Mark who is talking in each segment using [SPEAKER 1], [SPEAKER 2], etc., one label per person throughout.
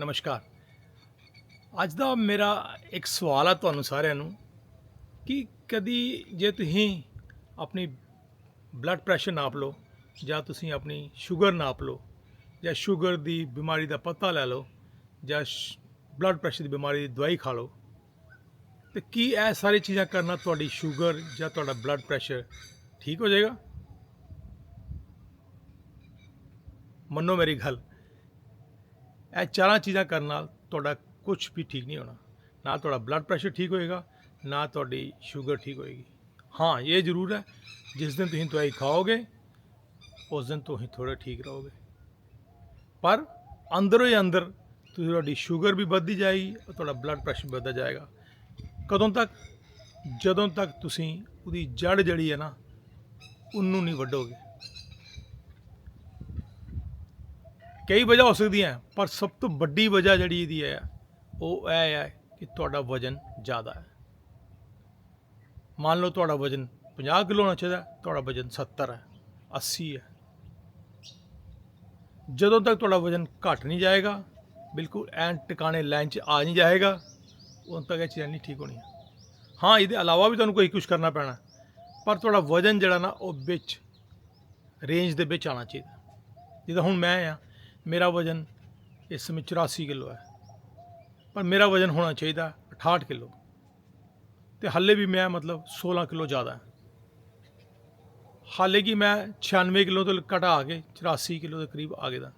[SPEAKER 1] ਨਮਸਕਾਰ। ਅੱਜ ਦਾ ਮੇਰਾ ਇੱਕ ਸਵਾਲ ਆ ਤੁਹਾਨੂੰ ਸਾਰਿਆਂ ਨੂੰ ਕਿ ਕਦੀ ਜੇ ਤੁਸੀਂ ਆਪਣੀ ਬਲੱਡ ਪ੍ਰੈਸ਼ਰ ਨਾਪ ਲਓ ਜਾਂ ਤੁਸੀਂ ਆਪਣੀ ਸ਼ੂਗਰ ਨਾਪ ਲਓ ਜਾਂ ਸ਼ੂਗਰ ਦੀ ਬਿਮਾਰੀ ਦਾ ਪਤਾ ਲੈ ਲਓ ਜਾਂ ਬਲੱਡ ਪ੍ਰੈਸ਼ਰ ਦੀ ਬਿਮਾਰੀ ਦੀ ਦਵਾਈ ਖਾ ਲਓ, ਤੇ ਕੀ ਇਹ ਸਾਰੀ ਚੀਜ਼ਾਂ ਕਰਨਾ ਤੁਹਾਡੀ ਸ਼ੂਗਰ ਜਾਂ ਤੁਹਾਡਾ ਬਲੱਡ ਪ੍ਰੈਸ਼ਰ ਠੀਕ ਹੋ ਜਾਏਗਾ? ਮੰਨੋ ਮੇਰੀ ਗੱਲ। ਇਹ ਚਾਰਾਂ ਚੀਜ਼ਾਂ ਕਰਨ ਨਾਲ ਤੁਹਾਡਾ ਕੁਝ ਵੀ ਠੀਕ ਨਹੀਂ ਹੋਣਾ। ਨਾ ਤੁਹਾਡਾ ਬਲੱਡ ਪ੍ਰੈਸ਼ਰ ਠੀਕ ਹੋਏਗਾ, ਨਾ ਤੁਹਾਡੀ ਸ਼ੂਗਰ ਠੀਕ ਹੋਏਗੀ। ਹਾਂ, ਇਹ ਜ਼ਰੂਰ ਹੈ, ਜਿਸ ਦਿਨ ਤੁਸੀਂ ਦਵਾਈ ਖਾਓਗੇ, ਉਸ ਦਿਨ ਤੁਸੀਂ ਥੋੜਾ ਠੀਕ ਰਹੋਗੇ। ਪਰ ਅੰਦਰੋਂ ਹੀ ਅੰਦਰ ਤੁਸੀਂ ਤੁਹਾਡੀ ਸ਼ੂਗਰ ਵੀ ਵੱਧਦੀ ਜਾਏਗੀ ਔਰ ਤੁਹਾਡਾ ਬਲੱਡ ਪ੍ਰੈਸ਼ਰ ਵੀ ਵੱਧਦਾ ਜਾਏਗਾ। ਕਦੋਂ ਤੱਕ? ਜਦੋਂ ਤੱਕ ਤੁਸੀਂ ਉਹਦੀ ਜੜ ਜਿਹੜੀ ਹੈ ਨਾ, ਉਹਨੂੰ ਨਹੀਂ ਵੱਢੋਗੇ। ਕਈ ਵਜ੍ਹਾ ਹੋ ਸਕਦੀਆਂ, ਪਰ ਸਭ ਤੋਂ ਵੱਡੀ ਵਜ੍ਹਾ ਜਿਹੜੀ ਇਹਦੀ ਹੈ, ਉਹ ਇਹ ਹੈ ਕਿ ਤੁਹਾਡਾ ਵਜ਼ਨ ਜ਼ਿਆਦਾ ਹੈ। ਮੰਨ ਲਓ ਤੁਹਾਡਾ ਵਜ਼ਨ 50 ਕਿਲੋ ਹੋਣਾ ਚਾਹੀਦਾ, ਤੁਹਾਡਾ ਵਜ਼ਨ 70 ਹੈ 80 ਹੈ। ਜਦੋਂ ਤੱਕ ਤੁਹਾਡਾ ਵਜ਼ਨ ਘਟ ਨਹੀਂ ਜਾਏਗਾ, ਬਿਲਕੁਲ ਐਨ ਟਿਕਾਣੇ ਲਾਈਨ 'ਚ ਆ ਨਹੀਂ ਜਾਏਗਾ, ਉਦੋਂ ਤੱਕ ਇਹ ਚੀਜ਼ਾਂ ਨਹੀਂ ਠੀਕ ਹੋਣੀ ਹਾਂ, ਇਹਦੇ ਇਲਾਵਾ ਵੀ ਤੁਹਾਨੂੰ ਕੋਈ ਕੁਝ ਕਰਨਾ ਪੈਣਾ, ਪਰ ਤੁਹਾਡਾ ਵਜ਼ਨ ਜਿਹੜਾ ਨਾ, ਉਹ ਵਿੱਚ ਰੇਂਜ ਦੇ ਵਿੱਚ ਆਉਣਾ ਚਾਹੀਦਾ। ਜਿੱਦਾਂ ਹੁਣ ਮੈਂ ਆ ਮੇਰਾ ਵਜ਼ਨ ਇਸ ਸਮੇਂ 84 ਕਿਲੋ ਹੈ। ਪਰ ਮੇਰਾ ਵਜ਼ਨ ਹੋਣਾ ਚਾਹੀਦਾ 68 ਕਿਲੋ। ਤੇ ਹਾਲੇ ਵੀ ਮੈਂ ਮਤਲਬ 16 ਕਿਲੋ ਜ਼ਿਆਦਾ ਹਾਲੇ ਕਿ ਮੈਂ 96 ਕਿਲੋ ਤੋਂ ਘਟਾ ਕੇ 84 ਕਿਲੋ ਦੇ ਕਰੀਬ ਆ ਗਿਆ। ਦਾ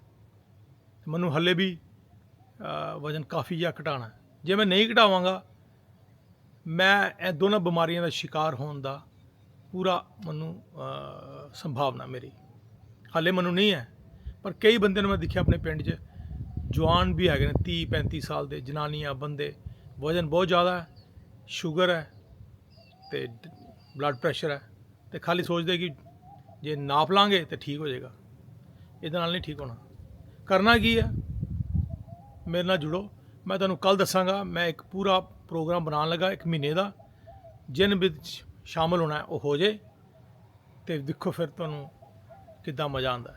[SPEAKER 1] ਮੈਨੂੰ ਹਾਲੇ ਵੀ ਵਜ਼ਨ ਕਾਫੀ ਜਿਹਾ ਘਟਾਉਣਾ ਜੇ ਮੈਂ ਨਹੀਂ ਘਟਾਵਾਂਗਾ, ਮੈਂ ਇਹ ਦੋਨਾਂ ਬਿਮਾਰੀਆਂ ਦਾ ਸ਼ਿਕਾਰ ਹੋਣ ਦਾ ਪੂਰਾ ਮੈਨੂੰ ਸੰਭਾਵਨਾ ਮੇਰੀ। ਹਾਲੇ ਮੈਨੂੰ ਨਹੀਂ ਹੈ। ਪਰ ਕਈ ਬੰਦੇ ਨੂੰ ਮੈਂ ਦੇਖਿਆ ਆਪਣੇ ਪਿੰਡ 'ਚ, ਜਵਾਨ ਵੀ ਹੈਗੇ ਨੇ 30 35 ਸਾਲ ਦੇ, ਜਨਾਨੀਆਂ, ਬੰਦੇ, ਵਜ਼ਨ ਬਹੁਤ ਜ਼ਿਆਦਾ ਹੈ, ਸ਼ੂਗਰ ਹੈ ਤੇ ਬਲੱਡ ਪ੍ਰੈਸ਼ਰ ਹੈ ਤੇ ਖਾਲੀ ਸੋਚਦੇ ਕਿ ਜੇ ਨਾਪ ਲਾਂਗੇ ਤੇ ਠੀਕ ਹੋ ਜਾਏਗਾ। ਇਹਦੇ ਨਾਲ ਨਹੀਂ ਠੀਕ ਹੋਣਾ। ਕਰਨਾ ਕੀ ਹੈ? ਮੇਰੇ ਨਾਲ ਜੁੜੋ। ਮੈਂ ਤੁਹਾਨੂੰ ਕੱਲ ਦੱਸਾਂਗਾ, ਮੈਂ ਇੱਕ ਪੂਰਾ ਪ੍ਰੋਗਰਾਮ ਬਣਾਉਣ ਲੱਗਾ, ਇੱਕ ਮਹੀਨੇ ਦਾ। ਜਿਨ ਵਿੱਚ ਸ਼ਾਮਲ ਹੋਣਾ ਉਹ ਹੋ ਜੇ। ਤੇ ਦੇਖੋ ਫਿਰ ਤੁਹਾਨੂੰ ਕਿੱਦਾਂ ਮਜ਼ਾ ਆਉਂਦਾ